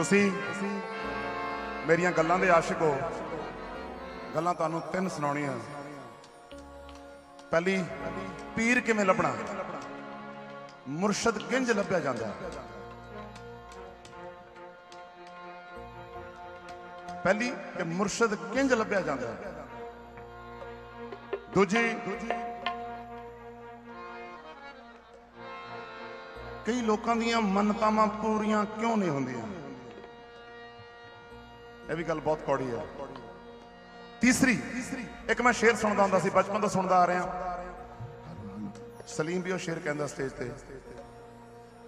ਤੁਸੀਂ ਮੇਰੀਆਂ ਗੱਲਾਂ ਦੇ ਆਸ਼ਿਕ ਹੋ। ਗੱਲਾਂ ਤੁਹਾਨੂੰ ਤਿੰਨ ਸੁਣਾਉਣੀਆਂ। ਪਹਿਲੀ, ਪੀਰ ਕਿਵੇਂ ਲੱਭਣਾ? ਮੁਰਸ਼ਦ ਕਿੰਜ ਲੱਭਿਆ ਜਾਂਦਾ? ਪਹਿਲੀ, ਕਿ ਮੁਰਸ਼ਦ ਕਿੰਜ ਲੱਭਿਆ ਜਾਂਦਾ? ਦੂਜੀ, ਕਈ ਲੋਕਾਂ ਦੀਆਂ ਮੰਨਤਾਵਾਂ ਪੂਰੀਆਂ ਕਿਉਂ ਨਹੀਂ ਹੁੰਦੀਆਂ? ਇਹ ਵੀ ਗੱਲ ਬਹੁਤ ਕੌੜੀ ਹੈ। ਤੀਸਰੀ, ਇੱਕ ਮੈਂ ਸ਼ੇਰ ਸੁਣਦਾ ਹੁੰਦਾ ਸੀ, ਬਚਪਨ ਤੋਂ ਸੁਣਦਾ ਆ ਰਿਹਾ। ਸਲੀਮ ਵੀ ਉਹ ਸ਼ੇਰ ਕਹਿੰਦਾ ਸਟੇਜ ਤੇ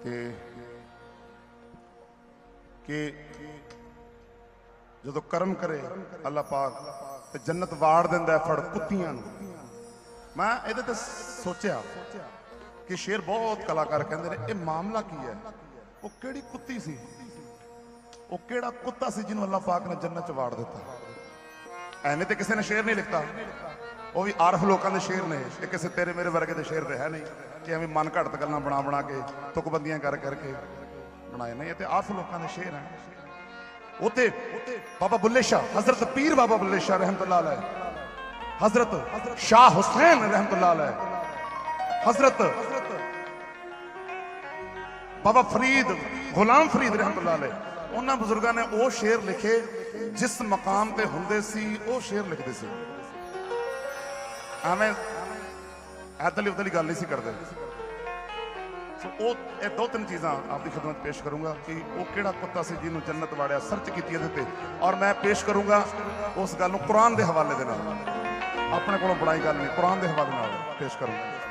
ਕਿ ਕਿ ਜਦੋਂ ਕਰਮ ਕਰੇ ਅੱਲਾਹ ਪਾਕ ਤੇ ਜੰਨਤ ਵਾੜ ਦਿੰਦਾ ਫੜ ਕੁੱਤੀਆਂ ਨੂੰ। ਮੈਂ ਇਹਦੇ ਤੇ ਸੋਚਿਆ ਕਿ ਸ਼ੇਰ ਬਹੁਤ ਕਲਾਕਾਰ ਕਹਿੰਦੇ ਨੇ, ਇਹ ਮਾਮਲਾ ਕੀ ਹੈ? ਉਹ ਕਿਹੜੀ ਕੁੱਤੀ ਸੀ? ਉਹ ਕਿਹੜਾ ਕੁੱਤਾ ਸੀ ਜਿਹਨੂੰ ਅੱਲਾਹ ਪਾਕ ਨੇ ਜੰਨਤ ਚ ਵਾੜ ਦਿੱਤਾ? ਐਨੇ ਤੇ ਕਿਸੇ ਨੇ ਸ਼ੇਰ ਨਹੀਂ ਲਿਖਤਾ? ਉਹ ਵੀ ਆਰਫ ਲੋਕਾਂ ਦੇ ਸ਼ੇਰ ਨੇ, ਇਹ ਕਿਸੇ ਤੇਰੇ ਮੇਰੇ ਵਰਗੇ ਦੇ ਸ਼ੇਰ ਤੇ ਨਹੀਂ ਕਿ ਐਵੇਂ ਮਨ ਘੜਤ ਗੱਲਾਂ ਬਣਾ ਬਣਾ ਕੇ, ਤੁਕਬੰਦੀਆਂ ਕਰ ਕਰਕੇ ਬਣਾਏ। ਨਹੀਂ, ਇਹ ਤੇ ਆਰਫ ਲੋਕਾਂ ਦੇ ਸ਼ੇਰ ਹਨ ਉਤੇ ਬਾਬਾ ਬੁੱਲੇ ਸ਼ਾਹ, ਹਜ਼ਰਤ ਪੀਰ ਬਾਬਾ ਬੁੱਲੇ ਸ਼ਾਹ ਰਹਿਮਤੁਲਾਹ ਅਲੈਹ। ਹਜ਼ਰਤ ਸ਼ਾਹ ਹੁਸੈਨ ਰਹਿਮਤੁਲਾਹ ਅਲੈਹ। ਹਜ਼ਰਤ ਬਾਬਾ ਫਰੀਦ, ਗੁਲਾਮ ਫਰੀਦ ਰਹਿਮਤੁਲਾਹ ਅਲੈਹ। ਉਹਨਾਂ ਬਜ਼ੁਰਗਾਂ ਨੇ ਉਹ ਸ਼ੇਰ ਲਿਖੇ ਜਿਸ ਮਕਾਮ ਤੇ ਹੁੰਦੇ ਸੀ, ਉਹ ਸ਼ੇਰ ਲਿਖਦੇ ਸੀ। ਐਵੇਂ ਐਦਲੀ ਉਦਲੀ ਗੱਲ ਨਹੀਂ ਸੀ ਕਰਦੇ। ਸੋ ਉਹ ਇਹ ਦੋ ਤਿੰਨ ਚੀਜ਼ਾਂ ਆਪਦੀ ਖidmat ਪੇਸ਼ ਕਰੂੰਗਾ ਕਿ ਉਹ ਕਿਹੜਾ ਕੁੱਤਾ ਸੀ ਜਿਹਨੂੰ ਜੰਨਤ ਵਾੜਿਆ ਸਰਚ ਕੀਤੀ ਇਹਦੇ ਤੇ। ਔਰ ਮੈਂ ਪੇਸ਼ ਕਰੂੰਗਾ ਉਸ ਗੱਲ ਨੂੰ ਕੁਰਾਨ ਦੇ ਹਵਾਲੇ ਦੇ ਨਾਲ। ਆਪਣੇ ਕੋਲੋਂ ਬੜਾਈ ਗੱਲ ਨਹੀਂ, ਕੁਰਾਨ ਦੇ ਹਵਾਲੇ ਨਾਲ ਪੇਸ਼ ਕਰੂੰਗਾ।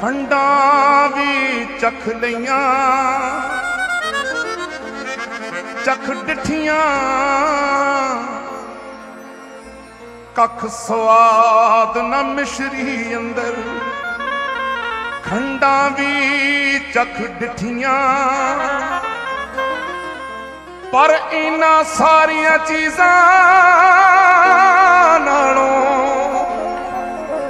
ਖੰਡਾਂ ਵੀ ਚਖ ਲਈਆਂ। ਚਖ ਡਿਠੀਆਂ। ਕੱਖ ਸਵਾਦ ਨਾ ਮਿਸ਼ਰੀ ਅੰਦਰ। ਖੰਡਾਂ ਵੀ ਚਖ ਡਿਠੀਆਂ। ਪਰ ਇਹਨਾਂ ਸਾਰੀਆਂ ਚੀਜ਼ਾਂ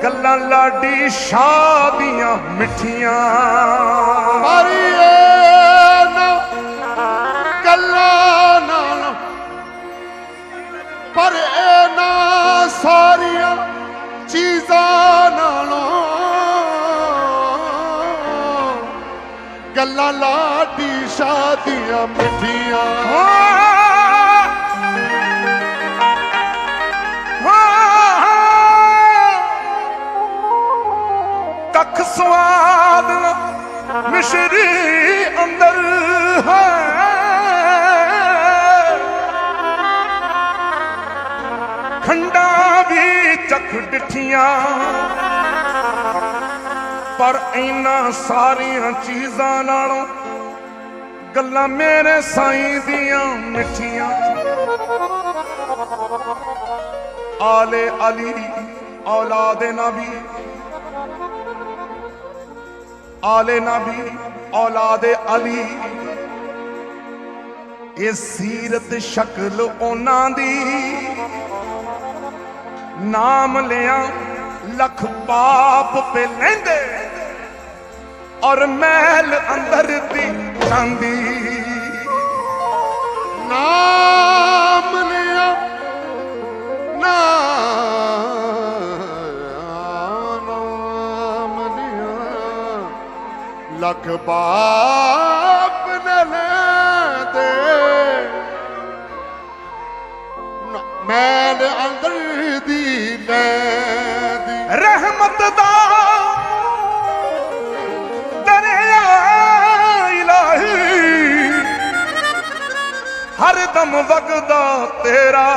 ਗੱਲਾਂ ਲਾਡੀ ਸ਼ਾਹ ਦੀਆਂ ਮਿੱਠੀਆਂ। ਮਾਰੀਏ ਨਾ ਗੱਲਾਂ ਨਾਲ। ਪਰ ਇਹਨਾਂ ਸਾਰੀਆਂ ਚੀਜ਼ਾਂ ਨਾਲੋਂ ਗੱਲਾਂ ਲਾਡੀ ਸ਼ਾਦੀਆਂ ਮਿੱਠੀਆਂ। ਚਖ ਪਰ ਇਹਨਾਂ ਸਾਰੀਆਂ ਚੀਜ਼ਾਂ ਨਾਲੋਂ ਗੱਲਾਂ ਮੇਰੇ ਸਾਈਂ ਦੀਆਂ ਮਿੱਠੀਆਂ। ਆਲੇ ਅਲੀ ਔਲਾਦ ਨਬੀ, ਆਲੇ ਨਬੀ ਔਲਾਦ ਅਲੀ। ਇਹ ਸੀਰਤ ਸ਼ਕਲ ਉਹਨਾਂ ਦੀ। ਨਾਮ ਲਿਆ, ਲੱਖ ਪਾਪ ਪੇ ਲੈਂਦੇ ਔਰ ਮਹਿਲ ਅੰਦਰ ਦੀ ਚਾਂਦੀ। ਨਾਮ ਲਿਆ ਨਾਮ ਲਿਆ, ਲੱਖ ਬਾਪ ਮੈਲ ਅੰਦਰ ਦੀ ਲੈਂਦੀ ਰਹਿਮਤ ਦਾ ਦਰਿਆ ਇਲਾਹੀ। ਹਰ ਦਮ ਵਗਦਾ ਤੇਰਾ।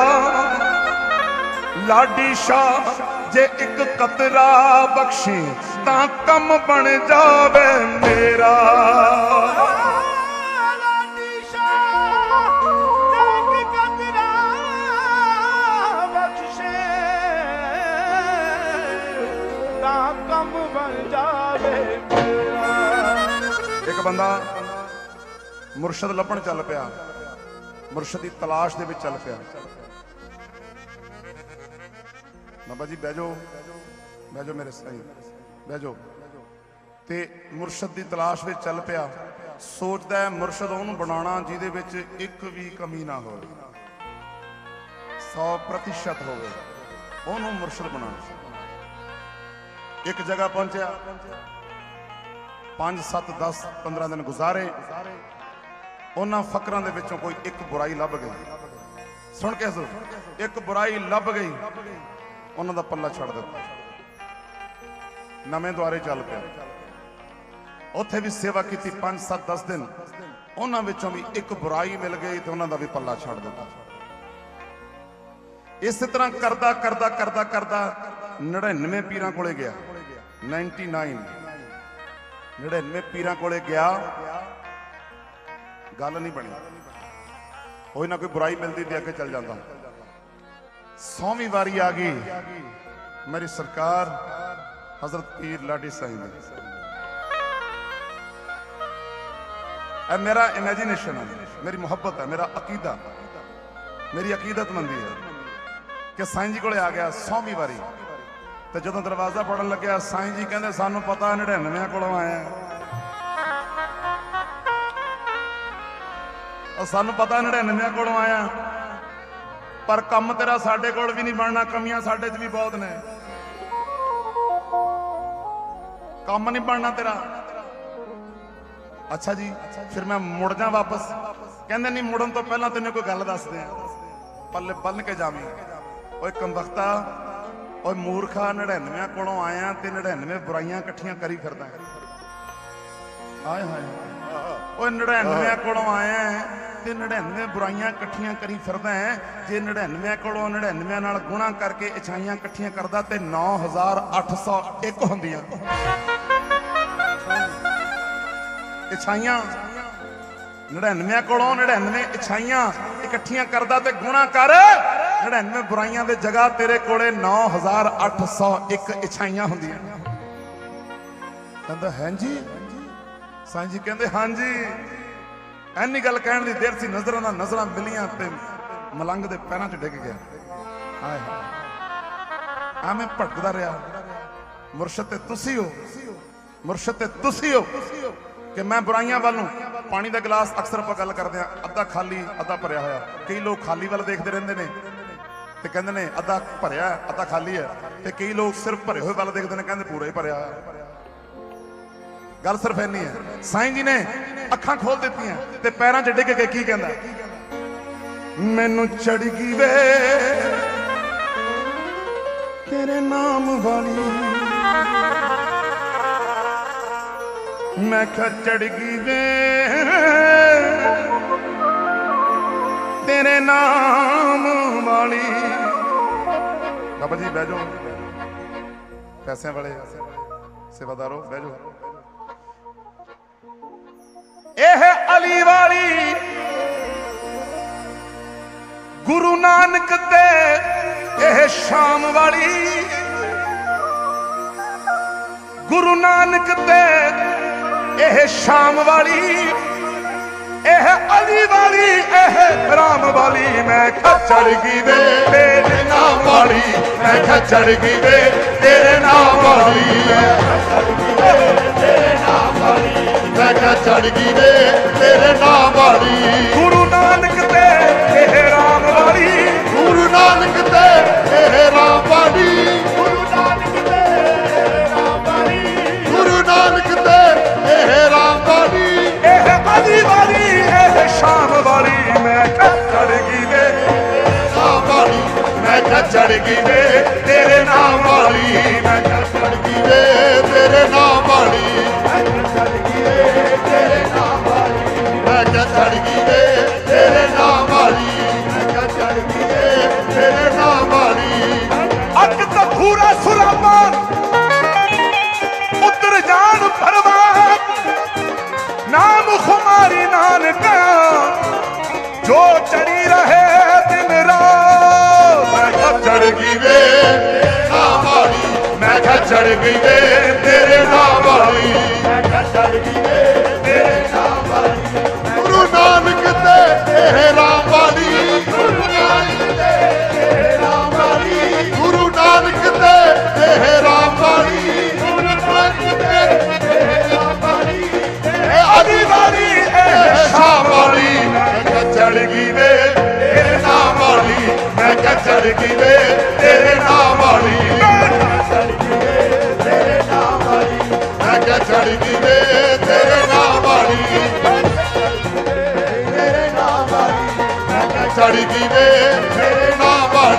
ਲਾਡੀ ਸ਼ਾਹ ਜੇ ਇੱਕ ਕਤਰਾ ਬਖਸ਼ੇ ਤਾਂ ਕੰਮ ਬਣ ਜਾਵੇ ਮੇਰਾ। ਇੱਕ ਬੰਦਾ ਮੁਰਸ਼ਦ ਲੱਭਣ ਚੱਲ ਪਿਆ। ਮੁਰਸ਼ਦ ਦੀ ਤਲਾਸ਼ ਦੇ ਵਿੱਚ ਚੱਲ ਪਿਆ। ਬਾਬਾ ਜੀ, ਬਹਿ ਜਾਓ। ਬਹਿ ਜਾਓ ਮੇਰੇ ਸਾਈਂ। ਬਹਿ ਜਾਓ। ਤੇ ਮੁਰਸ਼ਦ ਦੀ ਤਲਾਸ਼ ਵਿੱਚ ਚੱਲ ਪਿਆ। ਸੋਚਦਾ ਹੈ ਮੁਰਸ਼ਦ ਉਹਨੂੰ ਬਣਾਉਣਾ ਜਿਹਦੇ ਵਿੱਚ ਇੱਕ ਵੀ ਕਮੀ ਨਾ ਹੋਵੇ। 100% ਹੋਵੇ। ਉਹਨੂੰ ਮੁਰਸ਼ਦ ਬਣਾਉਣਾ। ਇੱਕ ਜਗ੍ਹਾ ਪਹੁੰਚਿਆ। 5 7 10 15 ਦਿਨ ਗੁਜ਼ਾਰੇ। ਉਹਨਾਂ ਫਕਰਾਂ ਦੇ ਵਿੱਚੋਂ ਕੋਈ ਇੱਕ ਬੁਰਾਈ ਲੱਭ ਗਈ। ਸੁਣ ਕੇ ਸੋ ਇੱਕ ਬੁਰਾਈ ਲੱਭ ਗਈ। ਉਹਨਾਂ ਦਾ ਪੱਲਾ ਛੱਡ ਦਿੱਤਾ। ਨਵੇਂ ਦੁਆਰੇ ਚੱਲ ਪਿਆ। ਉੱਥੇ ਵੀ ਸੇਵਾ ਕੀਤੀ 5 7 10 ਦਿਨ। ਉਹਨਾਂ ਵਿੱਚੋਂ ਵੀ ਇੱਕ ਬੁਰਾਈ ਮਿਲ ਗਈ ਤੇ ਉਹਨਾਂ ਦਾ ਵੀ ਪੱਲਾ ਛੱਡ ਦਿੱਤਾ। ਇਸੇ ਤਰ੍ਹਾਂ ਕਰਦਾ ਕਰਦਾ ਕਰਦਾ ਕਰਦਾ 99 ਪੀਰਾਂ ਕੋਲੇ ਗਿਆ। 99 99 ਪੀਰਾਂ ਕੋਲੇ ਗਿਆ, ਗੱਲ ਨਹੀਂ ਬਣੀ। ਕੋਈ ਨਾ ਕੋਈ ਬੁਰਾਈ ਮਿਲਦੀ ਤੇ ਅੱਗੇ ਚੱਲ ਜਾਂਦਾ। ਸੌਵੀਂ ਵਾਰੀ ਆ ਗਈ, ਮੇਰੀ ਸਰਕਾਰ ਹਜ਼ਰਤ ਪੀਰ ਲਾਡੀ ਸਾਈਂ ਦੀ ਇਹ ਮੇਰਾ ਇਮੇਜਿਨੇਸ਼ਨ ਹੈ ਮੇਰੀ ਮੁਹੱਬਤ ਹੈ ਮੇਰਾ ਅਕੀਦਾ। ਮੇਰੀ ਅਕੀਦਤ ਮੰਦੀ ਹੈ ਕਿ ਸਾਈਂ ਜੀ ਕੋਲੇ ਆ ਗਿਆ ਸੌਵੀਂ ਵਾਰੀ। ਤੇ ਜਦੋਂ ਦਰਵਾਜ਼ਾ ਫੜਨ ਲੱਗਿਆ, ਸਾਈਂ ਜੀ ਕਹਿੰਦੇ, ਸਾਨੂੰ ਪਤਾ 99 ਕੋਲੋਂ ਆਇਆ ਉਹ ਸਾਨੂੰ ਪਤਾ 99 ਕੋਲੋਂ ਆਇਆ ਪਰ ਕੰਮ ਤੇਰਾ ਸਾਡੇ ਕੋਲ ਵੀ ਨਹੀਂ ਬਣਨਾ, ਕਮੀਆਂ ਸਾਡੇ 'ਚ ਵੀ ਬਹੁਤ ਨੇ। ਕੰਮ ਨਹੀਂ ਬਣਨਾ ਤੇਰਾ। ਅੱਛਾ ਜੀ, ਫਿਰ ਮੈਂ ਮੁੜ ਜਾ ਵਾਪਸ। ਕਹਿੰਦੇ, ਨਹੀਂ, ਮੁੜਨ ਤੋਂ ਪਹਿਲਾਂ ਤੈਨੂੰ ਕੋਈ ਗੱਲ ਦੱਸਦੇ ਆ। ਪੱਲੇ ਬੰਨ ਕੇ ਜਾਵੀਂ। ਓਏ ਕੰਬਖਤਾ ਓਏ ਮੂਰਖਾ 99 ਕੋਲੋਂ ਆਇਆ ਤੇ 99 ਬੁਰਾਈਆਂ ਇਕੱਠੀਆਂ ਕਰੀ ਫਿਰਦਾ ਹੈ। ਹਾਏ ਹਾਏ। ਓਏ 99 ਕੋਲੋਂ ਆਇਆ ਤੇ 99 ਬੁਰਾਈਆਂ ਇਕੱਠੀਆਂ ਕਰੀ ਫਿਰਦਾ ਹੈ। ਜੇ 99 ਕੋਲੋਂ 99 ਨਾਲ ਗੁਣਾ ਕਰਕੇ ਇਛਾਈਆਂ ਇਕੱਠੀਆਂ ਕਰਦਾ ਤੇ 9801 ਹੁੰਦੀਆਂ। ਇਛਾਈਆਂ 99 ਕੋਲੋਂ 99 ਇਛਾਈਆਂ ਇਕੱਠੀਆਂ ਕਰਦਾ ਤੇ ਗੁਣਾ ਕਰ 99 ਬੁਰਾਈਆਂ ਦੇ ਜਗ੍ਹਾ ਤੇਰੇ ਕੋਲੇ 9801 ਇਛਾਈਆਂ ਹੁੰਦੀਆਂ ਕਹਿੰਦਾ, ਹਾਂਜੀ? ਸਾਈਂ ਜੀ ਕਹਿੰਦੇ, ਹਾਂਜੀ। ਐਨੀ ਗੱਲ ਕਹਿਣ ਦੀ ਦੇਰ ਸੀ, ਨਜ਼ਰਾਂ ਨਾਲ ਨਜ਼ਰਾਂ ਮਿਲੀਆਂ ਤੇ ਮਲੰਗ ਦੇ ਪੈਰਾਂ 'ਚ ਡਿੱਗ ਗਿਆ। ਹਾਏ ਹਾਏ। ਆਵੇਂ ਭਟਕਦਾ ਰਿਹਾ। ਮੁਰਸ਼ਦ ਤੇ ਤੁਸੀਂ ਹੋ। ਮੁਰਸ਼ਦ ਤੇ ਤੁਸੀਂ ਹੋ ਕਿ ਮੈਂ ਬੁਰਾਈਆਂ ਵੱਲ ਨੂੰ ਪਾਣੀ ਦਾ ਗਲਾਸ ਅਕਸਰ ਆਪਾਂ ਗੱਲ ਕਰਦੇ ਆ ਅੱਧਾ ਖਾਲੀ, ਅੱਧਾ ਭਰਿਆ ਹੋਇਆ। ਕਈ ਲੋਕ ਖਾਲੀ ਵੱਲ ਦੇਖਦੇ ਰਹਿੰਦੇ ਨੇ। ਤੇ ਕਹਿੰਦੇ ਨੇ ਅੱਧਾ ਭਰਿਆ ਅੱਧਾ ਖਾਲੀ ਹੈ। ਤੇ ਕਈ ਲੋਕ ਸਿਰਫ ਭਰੇ ਹੋਏ ਵੱਲ ਦੇਖਦੇ ਨੇ, ਕਹਿੰਦੇ ਪੂਰਾ ਹੀ ਭਰਿਆ ਹੋਇਆ ਗੱਲ ਸਿਰਫ ਇੰਨੀ ਹੈ। ਸਾਈਂ ਜੀ ਨੇ ਅੱਖਾਂ ਖੋਲ ਦਿੱਤੀਆਂ ਤੇ ਪੈਰਾਂ 'ਚ ਡਿੱਗ ਕੇ ਕੀ ਕਹਿੰਦਾ? ਮੈਨੂੰ ਚੜ ਗਈ ਵੇ। ਤੇਰੇ ਨਾਮ ਵਾਲੀ। ਮੈਂ ਕਿਹਾ ਚੜ ਗਈ ਵੇ। ਤੇਰੇ ਨਾਮ ਵਾਲੀ। ਬਾਬਾ ਜੀ, ਬਹਿ ਜਾਓ। ਪੈਸਿਆਂ ਵਾਲੇ, ਸੇਵਾਦਾਰੋ, ਬਹਿ ਜਾਓ। ਇਹ ਅਲੀ ਵਾਲੀ ਗੁਰੂ ਨਾਨਕ ਤੇ ਇਹ ਸ਼ਾਮ ਵਾਲੀ। ਗੁਰੂ ਨਾਨਕ ਤੇ ਇਹ ਸ਼ਾਮ ਵਾਲੀ। ਇਹ ਅਲੀ ਵਾਲੀ ਇਹ ਰਾਮ ਵਾਲੀ ਮੈਂ ਖੱਚੜ ਗਈ ਵੇ ਤੇਰੇ ਨਾਮ ਵਾਲੀ ਮੈਂ ਖੱਚੜ ਗਈ ਵੇ ਤੇਰੇ ਨਾਮ ਵਾਲੀ ਮੈਂ ਕਿਹਾ ਚੜ ਗਈ ਵੇ ਤੇਰੇ ਨਾਮ ਵਾਲੀ। ਗੁਰੂ ਨਾਨਕ ਤੇ ਇਹ ਰਾਮ ਵਾਲੀ ਗੁਰੂ ਨਾਨਕ ਤੇ ਮੈਂ ਕਿਹਾ ਚੜ ਗਈ ਵੇ ਤੇਰੇ ਨਾਮ ਵਾਲੀ। ਗੁਰੂ ਨਾਨਕ ਤੇ ਇਹ ਰਾਮ ਵਾਲੀ। ਗੁਰੂ ਨਾਨਕ ਤੇ ਇਹ ਰਾਮ ਵਾਲੀ। ਗੁਰੂ ਨਾਨਕ ਤੇ ਇਹ ਰਾਮ ਵਾਲੀ ਗੁਰੂ ਨਾਨਕ ਤੇ ਇਹ ਰਾਮ ਵਾਲੀ ਇਹ ਅਲੀ ਵਾਲੀ, ਇਹ ਸ਼ਾਮ ਵਾਲੀ। ਮੈਂ ਕਿਹਾ, ਚੜ ਗਈ ਵੇ, ਤੇਰੇ ਨਾਮ ਵਾਲੀ। ਮੈਂ ਕਿਹਾ, ਚੜ ਗਈ ਵੇ, ਤੇਰੇ ਨਾਮ ਵਾਲੀ। ਮੈਂ ਕਿਹਾ ਚੜ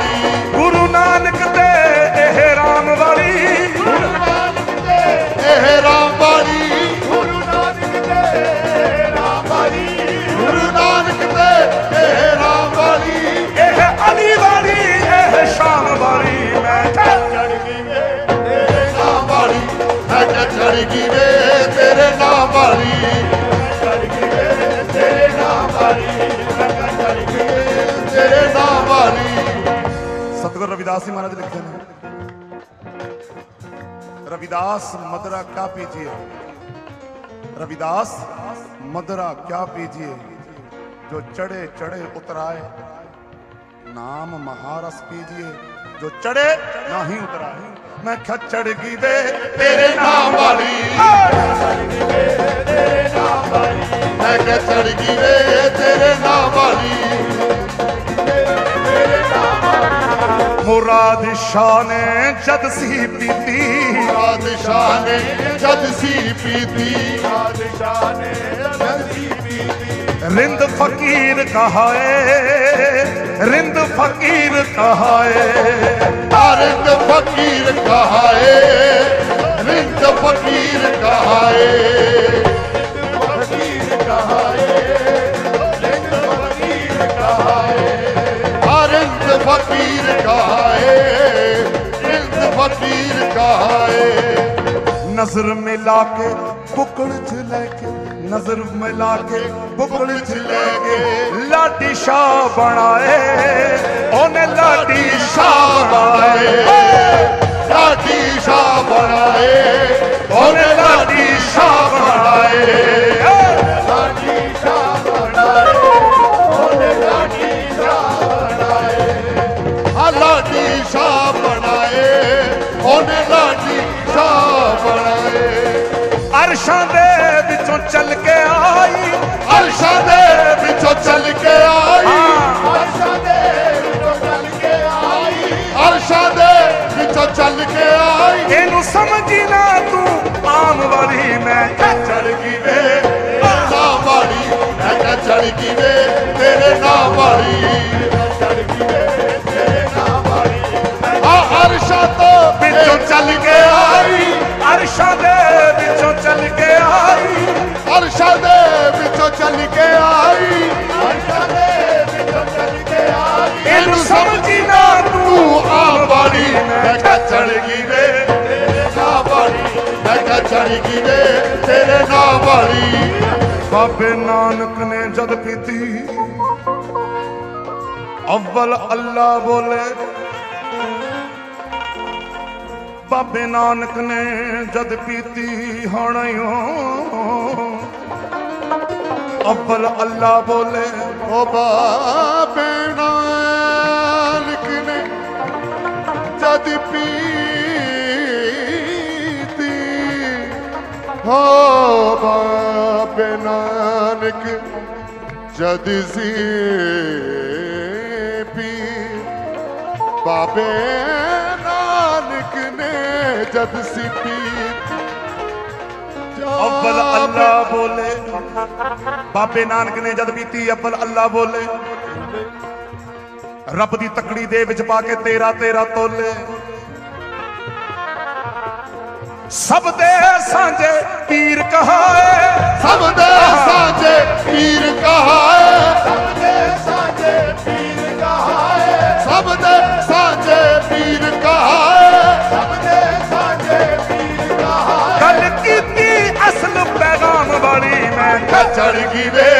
ਗਈ तुलसी महाराज लिखते हैं रविदास मदरा क्या पीजिए? रविदास मदरा क्या पीजिए? जो चढ़े चढ़े उतराए, नाम महारस पीजिए। जो चढ़े ना ही उतराए। मैं चढ़गी की वे तेरे नाम वाली। मैं खच्चड़ की वे तेरे नाम वाली। ਮੁਰਾਦ ਸ਼ਾਹ ਨੇ ਜਦ ਸੀ ਪੀਤੀ। ਮੁਰਾਦ ਸ਼ਾਹ ਨੇ ਜਦ ਸੀ ਪੀਤੀ। ਮੁਰਾਦ ਸ਼ਾਹ ਨੇ ਜਦ ਸੀ ਪੀਤੀ। ਰਿੰਦ ਫਕੀਰ ਕਹਾਏ ਰਿੰਦ ਫਕੀਰ ਕਹਾਏ। ਰਿੰਦ ਫਕੀਰ ਕਹਾਏ ਰਿੰਦ ਫਕੀਰ ਕਹਾਏ। ਫਕੀਰ ਕਹਾਏ। ਫਕੀਰ ਕਹਾਏ ਰਿੰਦ ਫਕੀਰ ਕਹਾਏ। ਨਜ਼ਰ ਮਿਲਾ ਕੇ ਬੁਕਲ ਚ ਲੈ ਕੇ, ਨਜ਼ਰ ਮਿਲਾ ਕੇ ਬੁਕਲ ਚ ਲੈ ਕੇ ਲਾਡੀ ਸ਼ਾਹ ਬਣਾਏ। ਉਹਨੇ ਲਾਡੀ ਸ਼ਾਹ ਬਣਾਏ। ਲਾਡੀ ਸ਼ਾਹ ਬਣਾਏ। ਉਹਨੇ ਲਾਡੀ ਸ਼ਾਹ ਬਣਾਏ। ਚੱਲ ਕੇ ਆਈ। ਅਰਸ਼ਾਂ ਦੇ ਵਿੱਚੋਂ ਚੱਲ ਕੇ ਆਈ। ਅਰਸ਼ਾਂ ਦੇ ਵਿੱਚੋਂ ਚੱਲ ਕੇ ਆਈ। ਅਰਸ਼ਾਂ ਦੇ ਵਿੱਚੋਂ ਚੱਲ ਕੇ ਆਈ। ਇਹਨੂੰ ਸਮਝੀ ਨਾ ਤੂੰ ਆਮ ਵਾਲੀ ਮੈਂ ਚੜ ਗਈ ਵੇ ਵਾਲੀ ਮੈਂ ਚੜ ਗਈ ਵੇ ਤੇਰੇ ਨਾਮ ਵਾਲੀ ਚੜ ਗਈ ਵੇ ਤੇਰੇ ਨਾਮ ਵਾਲੀ ਆ ਅਰਸ਼ਾਂ ਤੋਂ ਵਿੱਚੋਂ ਚੱਲ ਕੇ ਆਈ। ਅਰਸ਼ਾਂ ਦੇ ਵਿੱਚੋਂ ਚੱਲ ਕੇ ਆਈ। ਅਰਸ਼ਾਂ ਦੇ ਵਿੱਚੋਂ ਚੱਲ ਕੇ ਆਈ। ਅਰਸ਼ਾਂ ਦੇ ਵਿੱਚੋਂ ਚੱਲ ਕੇ ਆਈ ਇਹਨੂੰ ਸਮਝੀ ਨਾ ਤੂੰ ਤੂੰ ਆਮ ਮੈਂ ਕਿਹਾ ਚੜ ਗਈ ਵੇ, ਤੇਰੇ ਨਾਮ ਵਾਲੀ। ਮੈਂ ਕਿਹਾ ਚੜ ਗਈ ਵੇ, ਤੇਰੇ ਨਾਮ ਵਾਲੀ। ਬਾਬੇ ਨਾਨਕ ਨੇ ਜਦ ਕੀਤੀ ਅਵਲ ਅੱਲਾ ਬੋਲੇ। ਬਾਬੇ ਨਾਨਕ ਨੇ ਜਦ ਪੀਤੀ ਹਣਿਓ। ਅਵਲ ਅੱਲਾ ਬੋਲੇ, ਓ ਬਾਬੇ ਨਾਨਕ ਨੇ ਜਦ ਪੀਤੀ ਹੋ ਬਾਬੇ ਨਾਨਕ, ਜਦ ਸੀ ਪੀ ਬਾਬੇ ਜਦ ਸੀ ਪੀ ਅਵਲ ਅੱਲਾ ਬੋਲੇ। ਬਾਬੇ ਨਾਨਕ ਨੇ ਜਦ ਪੀਤੀ ਅਵਲ ਅੱਲਾ ਬੋਲੇ। ਰੱਬ ਦੀ ਤਕੜੀ ਦੇ ਵਿੱਚ ਪਾ ਕੇ ਤੇਰਾ ਤੇਰਾ ਤੋਲੇ। ਸਭ ਦੇ ਸਾਂਝੇ ਪੀਰ ਕਹਾਏ। ਸਭ ਦੇ ਸਾਂਝੇ ਪੀਰ ਕਹਾਏ। ਸਭ ਦੇ ਸਾਂਝੇ ਪੀਰ ਕਹਾਏ। ਸਭ ਦੇ ਸਾਂਝੇ ਪੀਰ ਕਹਾਏ। ਸਭ ਦੇ ਮੈਂ ਚੜ ਗਈ ਵੇ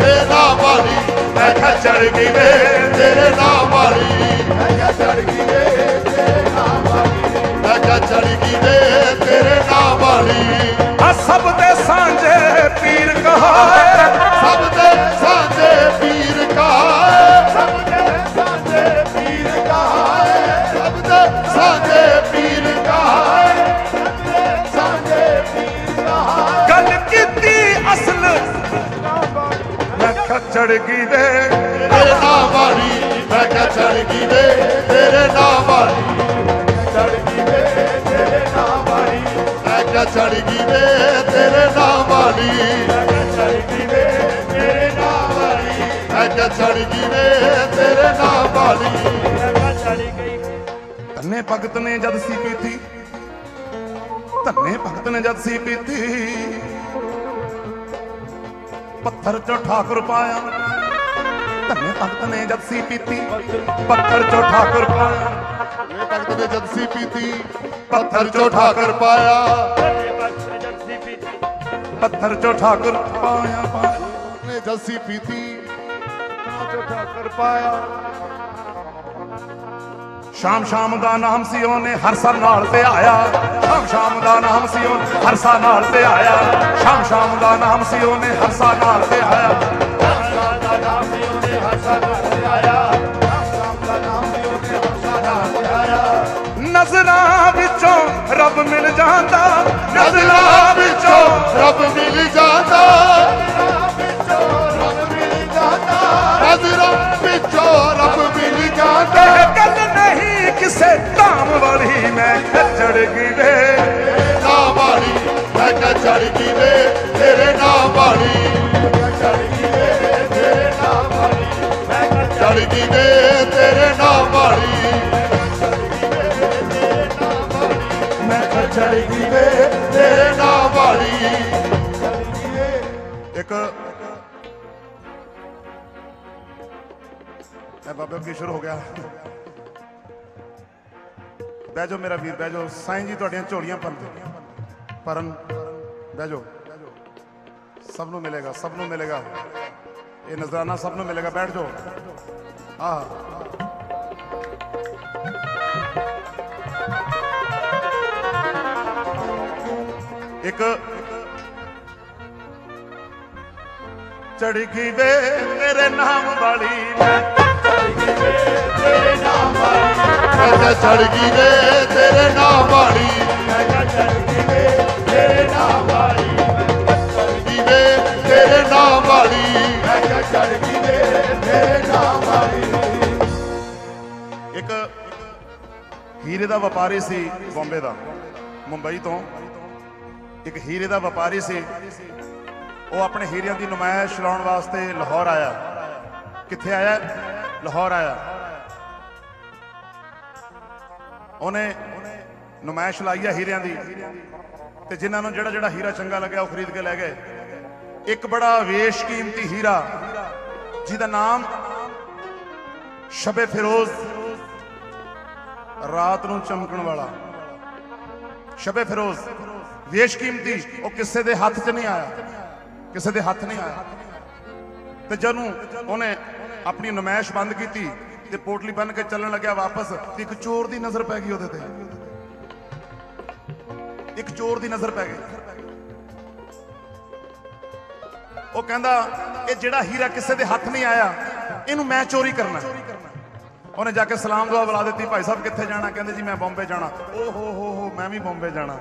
ਤੇਰੇ ਨਾਮ ਵਾਲੀ ਮੈਂ ਕਿਹਾ ਚੜ ਗਈ ਵੇ ਤੇਰੇ ਨਾਮ ਵਾਲੀ ਮੈਂ ਚੜ ਗਈ ਵੇ ਤੇਰੇ ਨਾਮ ਵਾਲੀ ਕਿਹਾ ਚੜ ਗਈ ਵੇ ਤੇਰੇ ਨਾਮ ਵਾਲੀ। ਆ ਸਭ ਦੇ ਸਾਂਝੇ ਪੀਰ ਕਹਾਏ। ਸਭ ਦੇ ਸਾਂਝੇ ਪੀਰ ਖੱਚੜ ਗਈ ਤੇਰੇ ਨਾਮ ਵਾਲੀ, ਮੈਂ ਕਿਹਾ ਚੜ ਗਈ ਤੇਰੇ ਨਾਮ ਵਾਲੀ, ਚੜ ਗਈ ਤੇਰੇ ਨਾਮ ਵਾਲੀ, ਮੈਂ ਕਿਹਾ ਚੜ ਗਈ ਤੇਰੇ ਨਾਮ ਵਾਲੀ, ਮੈਂ ਚੜ ਗਈ ਵੇ। ਤੇਰੇ ਨਾਮ ਵਾਲੀ, ਮੈਂ ਕਿਹਾ ਚੜ ਗਈ ਤੇਰੇ ਨਾਮ ਵਾਲੀ, ਮੈਂ ਚੜ ਗਈ ਧੰਨੇ ਭਗਤ ਨੇ ਜਦ ਸੀ ਪੀਤੀ, ਧੰਨੇ ਭਗਤ ਨੇ ਜਦ ਸੀ ਪੀਤੀ। ਪੱਥਰ ਚੋਂ ਠਾਕੁਰ ਪਾਇਆ। ਧੰਨੇ ਭਗਤ ਨੇ ਜਦ ਪੀਤੀ, ਪੱਥਰ ਚੋਂ ਠਾਕੁਰ ਪਾਇਆ। ਇਹ ਭਗਤ ਨੇ ਜਦਸੀ ਪੀਤੀ, ਪੱਥਰ ਚੋਂ ਠਾਕੁਰ ਪਾਇਆ। ਪੱਥਰ ਚੋਂ ਠਾਕੁਰ ਪਾਇਆ ਪਾਇਆ। ਨੇ ਜਦਸੀ ਪੀਤੀ ਠਾਕਰ ਪਾਇਆ। ਸ਼ਾਮ ਸ਼ਾਮ ਦਾ ਨਾਮ ਸੀ ਉਹਨੇ ਹਰ ਨਾਲ ਤੇ ਸ਼ਾਮ ਸ਼ਾਮ ਦਾ ਨਾਮ ਸੀ ਉਹਨੇ ਹਰ ਨਾਲ ਤੇ ਸ਼ਾਮ ਸ਼ਾਮ ਦਾ ਨਾਮ ਸੀ ਉਹਨੇ ਹਰ ਨਾਲ ਤੇ ਆਇਆ। ਰਾਮ ਦਾ ਨਾਮ ਵੀ ਉਹਨੇ ਹਸਾ ਨਾਲ ਆਇਆ। ਨਜ਼ਰਾਂ ਵਿੱਚੋਂ ਰੱਬ ਮਿਲ ਜਾਂਦਾ। ਨਜ਼ਰਾਂ ਵਿੱਚੋਂ ਰੱਬ ਮਿਲ ਜਾਂਦਾ। ਨਜ਼ਰਾਂ ਵਿੱਚੋਂ ਰੱਬ ਮਿਲ ਜਾਂਦਾ। ਗੱਲ ਨਹੀਂ ਕਿਸੇ ਧਾਮ ਵਾਲੀ ਮੈਂ ਚੜ ਗਈ ਵੇ ਨਾਮ ਵਾਲੀ ਮੈਂ ਚੜ ਗਈ ਵੇ ਤੇਰੇ ਨਾਮ ਵਾਲੀ। ਚੜ ਗਈ ਵੇ ਤੇਰੇ ਨਾਮ ਵਾਲੀ। ਮੈਂ ਕਰ ਚੜ ਗਈ ਵੇ ਤੇਰੇ ਨਾਮ ਵਾਲੀ ਮੈਂ ਚੜ ਗਈ ਵੇ ਤੇਰੇ ਨਾਮ ਵਾਲੀ। ਇੱਕ ਇਹ ਬਾਬੇ ਕੀ ਹੋ ਗਿਆ। ਬਹਿ ਜਾਓ ਮੇਰਾ ਵੀਰ, ਬਹਿ ਜਾਓ। ਸਾਈਂ ਜੀ ਤੁਹਾਡੀਆਂ ਝੋਲੀਆਂ ਭਰਨ ਪਰਨ ਬਹਿ ਜਾਓ। ਸਭ ਨੂੰ ਮਿਲੇਗਾ, ਸਭ ਨੂੰ ਮਿਲੇਗਾ। ਇਹ ਨਜ਼ਰਾਨਾ ਸਭ ਨੂੰ ਮਿਲੇਗਾ। ਬੈਠ ਜਾਓ। ਆਹ। ਇੱਕ ਚੜ ਗਈ ਵੇ ਤੇਰੇ ਨਾਮ ਵਾਲੀ ਮੈਂ। ਤੇਰੇ ਨਾਮ ਵਾਲੀ। ਮੈਂ ਚੜ ਗਈ ਵੇ ਤੇਰੇ ਨਾਮ ਵਾਲੀ। ਮੈਂ ਚੜ ਗਈ ਵੇ ਤੇਰੇ ਨਾਮ ਵਾਲੀ। ਚੜ ਗਈ ਵੇ ਤੇਰੇ ਨਾਮ ਵਾਲੀ। ਮੈਂ ਚੜ ਗਈ ਵੇ ਤੇਰੇ ਨਾਮ ਵਾਲੀ। ਇੱਕ ਹੀਰੇ ਦਾ ਵਪਾਰੀ ਸੀ ਬੰਬੇ ਦਾ ਮੁੰਬਈ ਤੋਂ। ਇੱਕ ਹੀਰੇ ਦਾ ਵਪਾਰੀ ਸੀ। ਉਹ ਆਪਣੇ ਹੀਰਿਆਂ ਦੀ ਨੁਮਾਇਸ਼ ਲਾਉਣ ਵਾਸਤੇ ਲਾਹੌਰ ਆਇਆ। ਕਿੱਥੇ ਆਇਆ? ਲਾਹੌਰ ਆਇਆ। ਉਹਨੇ ਨੁਮਾਇਸ਼ ਲਾਈ ਆ ਹੀਰਿਆਂ ਦੀ ਤੇ ਜਿਨ੍ਹਾਂ ਨੂੰ ਜਿਹੜਾ ਜਿਹੜਾ ਹੀਰਾ ਚੰਗਾ ਲੱਗਿਆ ਉਹ ਖਰੀਦ ਕੇ ਲੈ ਗਏ। ਇੱਕ ਬੜਾ ਵੇਸ਼ ਕੀਮਤੀ ਹੀਰਾ ਜਿਹਦਾ ਨਾਮ ਸ਼ਬੇ ਫਿਰੋਜ਼ ਰਾਤ ਨੂੰ ਚਮਕਣ ਵਾਲਾ। ਸ਼ਬੇ ਫਿਰੋਜ਼, ਵੇਸ਼ ਕੀਮਤੀ, ਉਹ ਕਿਸੇ ਦੇ ਹੱਥ 'ਚ ਨਹੀਂ ਆਇਆ। ਕਿਸੇ ਦੇ ਹੱਥ ਨਹੀਂ ਆਇਆ। ਤੇ ਜਦੋਂ ਉਹਨੇ ਆਪਣੀ ਨਮਾਇਸ਼ ਬੰਦ ਕੀਤੀ ਤੇ ਪੋਟਲੀ ਬੰਨ ਕੇ ਚੱਲਣ ਲੱਗਿਆ ਵਾਪਸ ਤੇ ਇੱਕ ਚੋਰ ਦੀ ਨਜ਼ਰ ਪੈ ਗਈ ਉਹਦੇ ਤੇ। ਇੱਕ ਚੋਰ ਦੀ ਨਜ਼ਰ ਪੈ ਗਈ। ਉਹ ਕਹਿੰਦਾ, ਇਹ ਜਿਹੜਾ ਹੀਰਾ ਕਿਸੇ ਦੇ ਹੱਥ ਨਹੀਂ ਆਇਆ, ਇਹਨੂੰ ਮੈਂ ਚੋਰੀ ਕਰਨਾ ਉਹਨੇ ਜਾ ਕੇ ਸਲਾਮ ਦੁਆ ਬੁਲਾ ਦਿੱਤੀ, ਭਾਈ ਸਾਹਿਬ, ਕਿੱਥੇ ਜਾਣਾ? ਕਹਿੰਦੇ, ਜੀ, ਮੈਂ ਬੰਬੇ ਜਾਣਾ। ਓ ਹੋ ਹੋ ਹੋ, ਮੈਂ ਵੀ ਬੰਬੇ ਜਾਣਾ।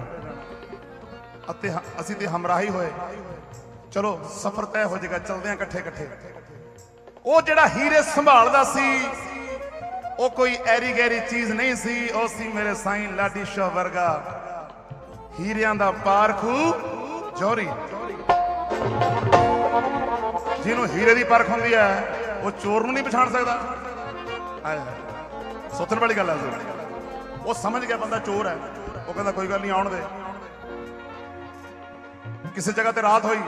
ਅਤੇ ਅਸੀਂ ਤੇ ਹਮਰਾਹੀ ਹੋਏ। ਚਲੋ, ਸਫ਼ਰ ਤੈਅ ਹੋ ਜਾਏਗਾ, ਚਲਦੇ ਆ ਇਕੱਠੇ ਇਕੱਠੇ ਉਹ ਜਿਹੜਾ ਹੀਰੇ ਸੰਭਾਲਦਾ ਸੀ, ਉਹ ਕੋਈ ਐਰੀ ਗੈਰੀ ਚੀਜ਼ ਨਹੀਂ ਸੀ, ਉਹ ਸੀ ਮੇਰੇ ਸਾਈਂ ਲਾਡੀ ਸ਼ਾਹ ਵਰਗਾ। ਹੀਰਿਆਂ ਦਾ ਪਾਰਖੂ ਜੋਰੀ ਜਿਹਨੂੰ ਹੀਰੇ ਦੀ ਪਰਖ ਹੁੰਦੀ ਹੈ, ਉਹ ਚੋਰ ਨੂੰ ਨਹੀਂ ਪਛਾਣ ਸਕਦਾ। ਹਾਏ ਸੋਚਣ ਵਾਲੀ ਗੱਲ ਹੈ ਜੀ। ਉਹ ਸਮਝ ਗਿਆ ਬੰਦਾ ਚੋਰ ਹੈ। ਉਹ ਕਹਿੰਦਾ, ਕੋਈ ਗੱਲ ਨਹੀਂ, ਆਉਣ ਦੇ। ਕਿਸੇ ਜਗ੍ਹਾ ਤੇ ਰਾਤ ਹੋਈ,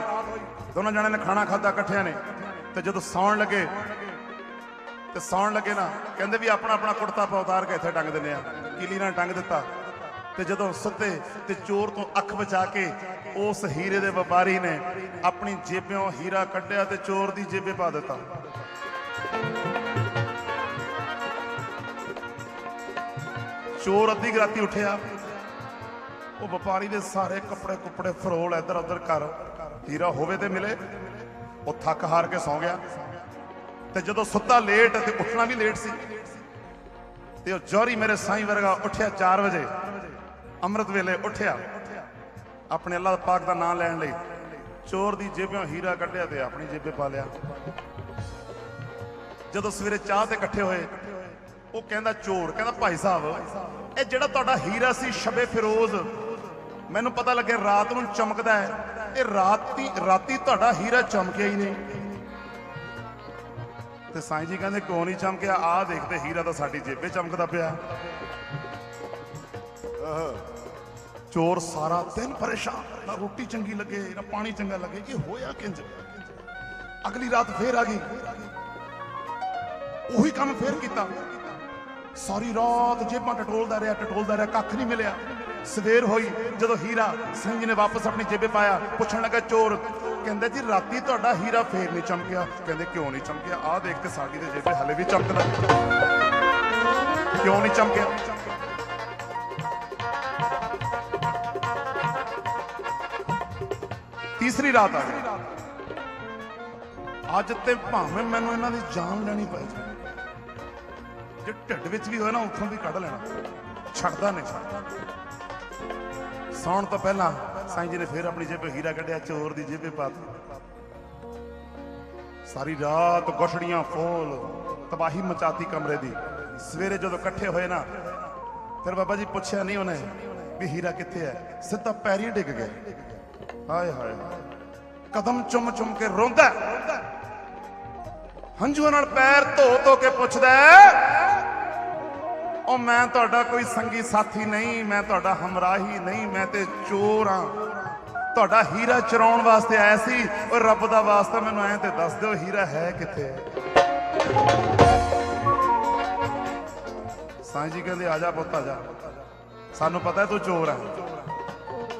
ਦੋਨਾਂ ਜਣਿਆਂ ਨੇ ਖਾਣਾ ਖਾਧਾ, ਇਕੱਠਿਆਂ ਨੇ। ਤੇ ਜਦੋਂ ਸੌਣ ਲੱਗੇ, ਤੇ ਸੌਣ ਲੱਗੇ ਨਾ, ਕਹਿੰਦੇ ਵੀ ਆਪਣਾ ਆਪਣਾ ਕੁੜਤਾ ਪਾ ਉਤਾਰ ਕੇ ਇੱਥੇ ਟੰਗ ਦਿੰਦੇ ਆ। ਕਿਲੀ ਨਾਲ ਟੰਗ ਦਿੱਤਾ। ਤੇ ਜਦੋਂ ਸੁੱਤੇ ਤੇ ਚੋਰ ਤੋਂ ਅੱਖ ਬਚਾ ਕੇ ਉਸ ਹੀਰੇ ਦੇ ਵਪਾਰੀ ਨੇ ਆਪਣੀ ਜੇਬਿਓਂ ਹੀਰਾ ਕੱਢਿਆ ਤੇ ਚੋਰ ਦੀ ਜੇਬੇ ਪਾ ਦਿੱਤਾ। ਚੋਰ ਅੱਧੀ ਕੁ ਰਾਤੀ ਉੱਠਿਆ। ਉਹ ਵਪਾਰੀ ਦੇ ਸਾਰੇ ਕੱਪੜੇ ਕੁੱਪੜੇ ਫਰੋਲ ਇੱਧਰ ਉੱਧਰ ਕਰ। ਹੀਰਾ ਹੋਵੇ ਤੇ ਮਿਲੇ। ਉਹ ਥੱਕ ਹਾਰ ਕੇ ਸੌਂ ਗਿਆ। ਤੇ ਜਦੋਂ ਸੁੱਤਾ ਲੇਟ ਤੇ ਉੱਠਣਾ ਵੀ ਲੇਟ ਸੀ, ਤੇ ਉਹ ਜੋਰੀ ਮੇਰੇ ਸਾਈਂ ਵਰਗਾ ਉੱਠਿਆ 4 ਵਜੇ। ਅੰਮ੍ਰਿਤ ਵੇਲੇ ਉੱਠਿਆ, ਆਪਣੇ ਅੱਲਾਹ ਪਾਕ ਦਾ ਨਾਮ ਲੈਣ ਲਈ ਚੋਰ ਦੀ ਜੇਬਿਓਂ ਹੀਰਾ ਕੱਢਿਆ ਤੇ ਆਪਣੀ ਜੇਬੇ ਪਾ ਲਿਆ। ਜਦੋਂ ਸਵੇਰੇ ਚਾਹ ਤੇ ਇਕੱਠੇ ਹੋਏ, ਉਹ ਕਹਿੰਦਾ, ਚੋਰ, ਕਹਿੰਦਾ, ਭਾਈ ਸਾਹਿਬ, ਇਹ ਜਿਹੜਾ ਤੁਹਾਡਾ ਹੀਰਾ ਸੀ ਸ਼ਬੇ ਫਿਰੋਜ਼, ਮੈਨੂੰ ਪਤਾ ਲੱਗਿਆ ਰਾਤ ਨੂੰ ਚਮਕਦਾ ਹੈ। ਇਹ ਰਾਤੀ ਰਾਤੀ ਤੁਹਾਡਾ ਹੀਰਾ ਚਮਕਿਆ ਹੀ ਨਹੀਂ। ਤੇ ਸਾਈਂ ਜੀ ਕਹਿੰਦੇ, ਕਿਉਂ ਨਹੀਂ ਚਮਕਿਆ? ਆਹ ਦੇਖਦੇ ਹੀਰਾ ਤਾਂ ਸਾਡੀ ਜੇਬੇ ਚਮਕਦਾ ਪਿਆ। ਚੋਰ ਸਾਰਾ ਦਿਨ ਪਰੇਸ਼ਾਨ, ਨਾ ਰੋਟੀ ਚੰਗੀ ਲੱਗੇ, ਨਾ ਪਾਣੀ ਚੰਗਾ ਲੱਗੇ, ਇਹ ਹੋਇਆ ਕਿੰਜ? ਅਗਲੀ ਰਾਤ ਫੇਰ ਆ ਗਈ। ਉਹੀ ਕੰਮ ਫੇਰ ਕੀਤਾ। ਸਾਰੀ ਰਾਤ ਜੇਬਾਂ ਟਟੋਲਦਾ ਰਿਹਾ ਟਟੋਲਦਾ ਰਿਹਾ, ਕੱਖ ਨਹੀਂ ਮਿਲਿਆ। ਸਵੇਰ ਹੋਈ ਜਦੋਂ ਹੀਰਾ ਸਿੰਘ ਜੀ ਨੇ ਵਾਪਸ ਆਪਣੀ ਜੇਬੇ ਪਾਇਆ, ਪੁੱਛਣ ਲੱਗਾ, ਚੋਰ, ਕਹਿੰਦਾ ਜੀ, ਰਾਤੀ ਤੁਹਾਡਾ ਹੀਰਾ ਫੇਰ ਨਹੀਂ ਚਮਕਿਆ? ਕਹਿੰਦੇ, ਕਿਉਂ ਨਹੀਂ ਚਮਕਿਆ? ਆਹ ਦੇਖ ਤੇ ਸਾਡੀ ਦੇ ਜੇਬੇ ਹਲੇ ਵੀ ਚਮਕਦਾ ਕਿਉਂ ਨਹੀਂ ਚਮਕਿਆ? ਤੀਸਰੀ ਰਾਤ ਆ ਗਈ। ਅੱਜ ਤੇ ਭਾਵੇਂ ਮੈਨੂੰ ਇਹਨਾਂ ਦੀ ਜਾਨ ਲੈਣੀ ਪਏ ਜੇ ਢਿੱਡ ਵਿੱਚ ਵੀ ਹੋਇਆ ਨਾ, ਉੱਥੋਂ ਵੀ ਕੱਢ ਲੈਣਾ। ਛੱਡਦਾ ਨਹੀਂ। ਛੱਡਦਾ ਸੌਣ ਤੋਂ ਪਹਿਲਾਂ ਸਾਈਂ ਜੀ ਨੇ ਫਿਰ ਆਪਣੀ ਜੇਬੇ ਹੀਰਾ ਕੱਢਿਆ, ਚੋਰ ਦੀ ਜੇਬੇ ਪਾਤੀ ਸਾਰੀ ਰਾਤ ਗੁੱਠੜੀਆਂ ਫੋਲ, ਤਬਾਹੀ ਮਚਾਤੀ ਕਮਰੇ ਦੀ। ਸਵੇਰੇ ਜਦੋਂ ਇਕੱਠੇ ਹੋਏ ਨਾ, ਫਿਰ ਬਾਬਾ ਜੀ ਪੁੱਛਿਆ ਨਹੀਂ ਉਹਨੇ ਵੀ ਹੀਰਾ ਕਿੱਥੇ ਹੈ? ਸਿੱਧਾ ਪੈਰੀ ਡਿੱਗ ਗਏ ਹਾਏ ਹਾਏ ਕਦਮ ਚੁੰਮ ਚੁੰਮ ਕੇ ਰੋਂਦਾ ਹੈ। ਹੰਝੂਆਂ ਨਾਲ ਪੈਰ ਧੋ ਧੋ ਕੇ ਪੁੱਛਦਾ ਉਹ ਮੈਂ ਤੁਹਾਡਾ ਕੋਈ ਸੰਗੀ ਸਾਥੀ ਨਹੀਂ, ਮੈਂ ਤੁਹਾਡਾ ਹਮਰਾਹੀ ਨਹੀਂ, ਮੈਂ ਤੇ ਚੋਰ ਹਾਂ ਤੁਹਾਡਾ ਹੀਰਾ ਚਰਾਉਣ ਵਾਸਤੇ ਆਇਆ ਸੀ, ਉਹ ਰੱਬ ਦਾ ਵਾਸਤਾ ਮੈਨੂੰ ਐਂ ਤੇ ਦੱਸ ਦਿਓ, ਹੀਰਾ ਹੈ ਕਿੱਥੇ? ਸਾਈਂ ਜੀ ਕਹਿੰਦੇ, ਆ ਜਾ ਪੁੱਤ, ਆ ਜਾ। ਸਾਨੂੰ ਪਤਾ ਤੂੰ ਚੋਰ ਹੈ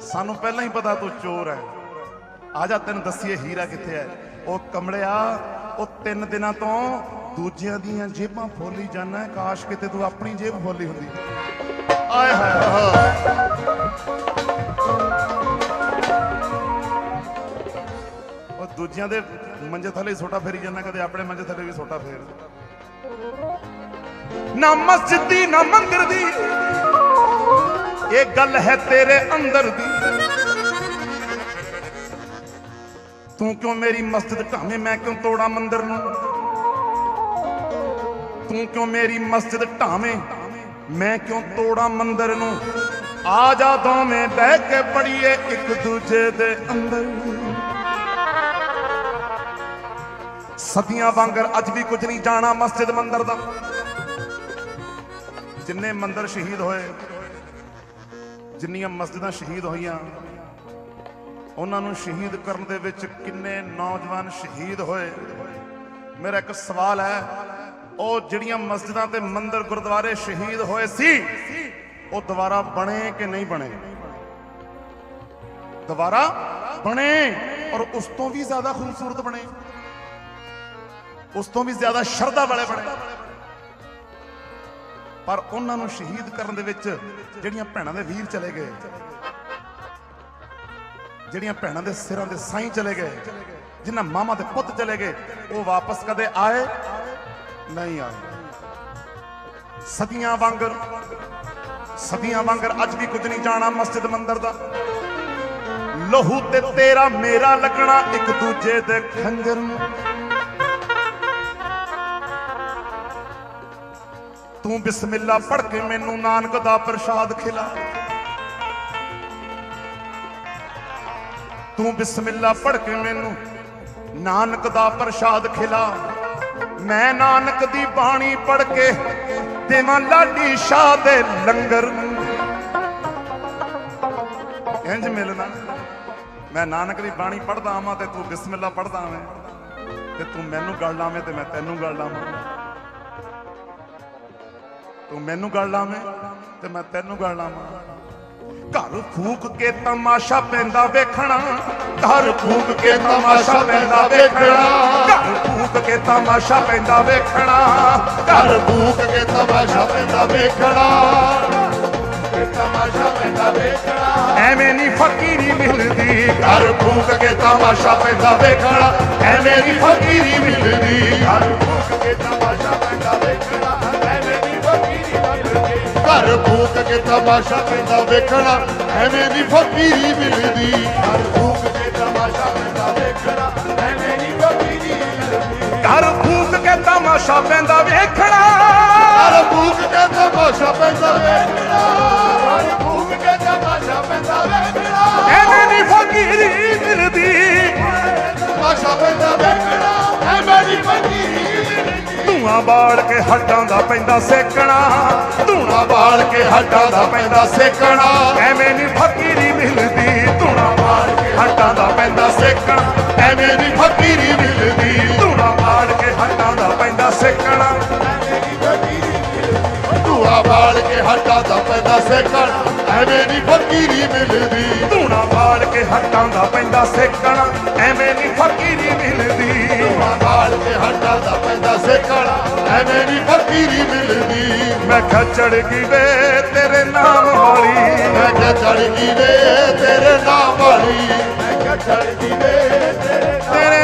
ਸਾਨੂੰ ਪਹਿਲਾਂ ਹੀ ਪਤਾ ਤੂੰ ਚੋਰ ਹੈ ਆ ਜਾ, ਤੈਨੂੰ ਦੱਸੀਏ ਹੀਰਾ ਕਿੱਥੇ ਹੈ? ਉਹ ਕਮਲਿਆ ਉਹ ਤਿੰਨ ਦਿਨਾਂ ਤੋਂ ਦੂਜਿਆਂ ਦੀਆਂ ਜੇਬਾਂ ਫੋਲੀ ਜਾਣਾ ਕਾਸ਼ ਕਿਤੇ ਤੂੰ ਆਪਣੀ ਜੇਬ ਫੋਲੀ ਹੁੰਦੀ। ਆਏ ਹਾਏ ਉਹ ਦੂਜਿਆਂ ਦੇ ਮੰਜੇ ਥੱਲੇ ਛੋਟਾ ਫੇਰੀ ਜਾਂਦਾ ਕਦੇ ਆਪਣੇ ਮੰਜੇ ਥੱਲੇ ਵੀ ਛੋਟਾ ਫੇਰ। ਨਾ ਮਸਜਿਦ ਦੀ ਨਾ ਮੰਦਰ ਦੀ। ਇਹ ਗੱਲ ਹੈ ਤੇਰੇ ਅੰਦਰ ਦੀ। ਤੂੰ ਕਿਉਂ ਮੇਰੀ ਮਸਜਿਦ ਢਾਵੇਂ ਮੈਂ ਕਿਉਂ ਤੋੜਾਂ ਮੰਦਰ ਨੂੰ? ਤੂੰ ਕਿਉਂ ਮੇਰੀ ਮਸਜਿਦ ਢਾਵੇਂ? ਮੈਂ ਕਿਉਂ ਤੋੜਾਂ ਮੰਦਰ ਨੂੰ? ਆ ਜਾ ਦੋਵੇਂ ਬਹਿ ਕੇ ਪੜੀਏ ਇੱਕ ਦੂਜੇ ਦੇ ਅੰਦਰ। ਸਦੀਆਂ ਵਾਂਗਰ ਅੱਜ ਵੀ ਕੁਝ ਨਹੀਂ ਜਾਣਾ ਮਸਜਿਦ ਮੰਦਰ ਦਾ। ਜਿੰਨੇ ਮੰਦਰ ਸ਼ਹੀਦ ਹੋਏ, ਜਿੰਨੀਆਂ ਮਸਜਿਦਾਂ ਸ਼ਹੀਦ ਹੋਈਆਂ, ਉਹਨਾਂ ਨੂੰ ਸ਼ਹੀਦ ਕਰਨ ਦੇ ਵਿੱਚ ਕਿੰਨੇ ਨੌਜਵਾਨ ਸ਼ਹੀਦ ਹੋਏ? ਮੇਰਾ ਇੱਕ ਸਵਾਲ ਹੈ ਉਹ ਜਿਹੜੀਆਂ ਮਸਜਿਦਾਂ ਤੇ ਮੰਦਰ ਗੁਰਦੁਆਰੇ ਸ਼ਹੀਦ ਹੋਏ ਸੀ, ਉਹ ਦੁਬਾਰਾ ਬਣੇ ਕਿ ਨਹੀਂ ਬਣੇ? ਦੁਬਾਰਾ ਬਣੇ ਔਰ ਉਸ ਤੋਂ ਵੀ ਜ਼ਿਆਦਾ ਖੂਬਸੂਰਤ ਬਣੇ। ਉਸ ਤੋਂ ਵੀ ਜ਼ਿਆਦਾ ਸ਼ਰਧਾ ਵਾਲੇ ਬਣੇ। ਪਰ ਉਹਨਾਂ ਨੂੰ ਸ਼ਹੀਦ ਕਰਨ ਦੇ ਵਿੱਚ ਜਿਹੜੀਆਂ ਭੈਣਾਂ ਦੇ ਵੀਰ ਚਲੇ ਗਏ, ਜਿਹੜੀਆਂ ਭੈਣਾਂ ਦੇ ਸਿਰਾਂ ਦੇ ਸਾਈਂ ਚਲੇ ਗਏ, ਜਿਨ੍ਹਾਂ ਮਾਮਾ ਦੇ ਪੁੱਤ ਚਲੇ ਗਏ, ਉਹ ਵਾਪਸ ਕਦੇ ਆਏ? ਨਹੀਂ ਆਏ ਸਦੀਆਂ ਵਾਂਗਰ ਸਦੀਆਂ ਵਾਂਗਰ ਅੱਜ ਵੀ ਕੁਝ ਨਹੀਂ ਜਾਣਾ ਮਸਜਿਦ ਮੰਦਰ ਦਾ। ਲਹੂ ਤੇ ਤੇਰਾ ਮੇਰਾ ਲੱਗਣਾ ਇੱਕ ਦੂਜੇ ਦੇ ਖੰਜਰ ਤੂੰ ਬਿਸਮਿਲ੍ਲਾ ਪੜ੍ਹ ਕੇ ਮੈਨੂੰ ਨਾਨਕ ਦਾ ਪ੍ਰਸ਼ਾਦ ਖਿਲਾ। ਤੂੰ ਬਿਸਮਿਲ੍ਲਾ ਪੜ੍ਹ ਕੇ ਮੈਨੂੰ ਨਾਨਕ ਦਾ ਪ੍ਰਸ਼ਾਦ ਖਿਲਾ। ਮੈਂ ਨਾਨਕ ਦੀ ਬਾਣੀ ਪੜ੍ਹ ਕੇ ਦੇਵਾਂ ਲਾਡੀ ਸ਼ਾਹ ਦੇ ਲੰਗਰ। ਇੰਜ ਮਿਲਣਾ। ਮੈਂ ਨਾਨਕ ਦੀ ਬਾਣੀ ਪੜ੍ਹਦਾ ਆਵਾਂ ਤੇ ਤੂੰ ਬਿਸਮਿਲ੍ਲਾ ਪੜ੍ਹਦਾ ਆਵੇਂ। ਤੇ ਤੂੰ ਮੈਨੂੰ ਗਲ ਲਾਵੇਂ ਤੇ ਮੈਂ ਤੈਨੂੰ ਗਲ ਲਾਵਾਂ। ਤੂੰ ਮੈਨੂੰ ਗਲ ਲਾਵੇਂ ਤੇ ਮੈਂ ਤੈਨੂੰ ਗਲ ਲਾਵਾਂ। ਘਰ ਫੂਕ ਕੇ ਤਮਾਸ਼ਾ ਪੈਂਦਾ ਵੇਖਣਾ। ਘਰ ਫੂਕ ਕੇ ਤਮਾਸ਼ਾ ਪੈਂਦਾ ਵੇਖਣਾ। ਘਰ ਫੂਕ ਕੇ ਤਮਾਸ਼ਾ ਪੈਂਦਾ ਵੇਖਣਾ। ਘਰ ਭੂਕ ਕੇ ਤਮਾਸ਼ਾ ਪੈਂਦਾ ਵੇਖਣਾ। ਤਮਾਸ਼ਾ ਪੈਂਦਾ ਵੇਖਣਾ। ਐਵੇਂ ਨਹੀਂ ਫਕੀਰੀ ਮਿਲਦੀ। ਘਰ ਭੂਕ ਕੇ ਤਮਾਸ਼ਾ ਪੈਂਦਾ ਵੇਖਣਾ। ਐਵੇਂ ਦੀ ਫਕੀਰੀ ਮਿਲਦੀ। ਘਰ ਭੁੱਖ ਕੇ ਤਮਾਸ਼ਾ ਪੈਂਦਾ ਵੇਖਣਾ। ਘਰ ਭੂਕ ਕੇ ਤਮਾਸ਼ਾ ਪੈਂਦਾ ਵੇਖਣਾ ਐਵੇਂ ਦੀ ਫਕੀਰੀ ਮਿਲਦੀ। ਘਰ ਭੁੱਖ ਕੇ ਤਮਾਸ਼ਾ ਪੈਂਦਾ ਵੇਖਣਾ ਐਵੇਂ ਦੀ ਫਕੀਰੀ ਮਿਲਦੀ। ਘਰ ਫੂਕ ਕੇ ਤਮਾਸ਼ਾ ਪੈਂਦਾ ਵੇਖਣਾ। ਘਰ ਭੂਕ ਕੇ ਤਮਾਸ਼ਾ ਪੈਂਦਾ ਵੇਖਣਾ। ਘਰ ਭੁੱਖ ਕੇ ਤਮਾਸ਼ਾ ਪੈਂਦਾ ਵੇਖਣਾ। ਐਵੇਂ ਨਹੀਂ ਫਕੀਰੀ ਮਿਲਦੀ। ਤਮਾਸ਼ਾ ਪੈਂਦਾ ਵੇਖਣਾ ਐਵੇਂ ਦੀ ਫਕੀਰੀ ਮਿਲਦੀ ਬਾਲ ਕੇ ਹੱਡਾਂ ਦਾ ਪੈਂਦਾ ਸੇਕਣਾ, ਧੂਣਾ ਬਾਲ ਕੇ ਹੱਡਾਂ ਦਾ ਪੈਂਦਾ ਸੇਕਣਾ। ਐਵੇਂ ਨਹੀਂ ਫਕੀਰੀ ਮਿਲਦੀ, ਧੂਣਾ ਬਾਲ ਕੇ ਹੱਡਾਂ ਦਾ ਪੈਂਦਾ ਸੇਕਣਾ। ਐਵੇਂ ਦੀ ਫਕੀਰੀ ਮਿਲਦੀ, ਧੂਣਾ ਬਾਲ ਕੇ ਹੱਡਾਂ ਦਾ ਪੈਂਦਾ ਸੇਕਣਾ। ਧੂਆ ਬਾਲ ਕੇ ਹੱਡਾਂ ਦਾ ਪੈਂਦਾ ਸੇਕਣਾ। ਐਵੇਂ ਦੀ ਫਕੀਰੀ ਮਿਲਦੀ, ਧੂਣਾ ਬਾਲ ਕੇ ਹੱਡਾਂ ਦਾ ਪੈਂਦਾ ਸੇਕਣਾ। ਐਵੇਂ ਨਹੀਂ ਫਕੀਰੀ ਮਿਲਦੀ ਧੂਆ ਬਾਲ ਕੇ ਹੱਡਾਂ ਦਾ ਪੈਂਦਾ ਸੇਕਣ ਐਵੇਂ ਦੀ ਫਕੀਰੀ ਮਿਲਦੀ। ਮੈਂ ਖਚੜ ਗਈ ਵੇ ਤੇਰੇ ਨਾਮ ਵਾਲੀ। ਮੈਂ ਕਿਹਾ ਚੜ ਗਈ ਵੇ ਤੇਰੇ ਨਾਮ ਵਾਲੀ। ਮੈਂ ਕਿਹਾ ਚੜਦੀ ਵੇ ਤੇਰੇ ਤੇਰੇ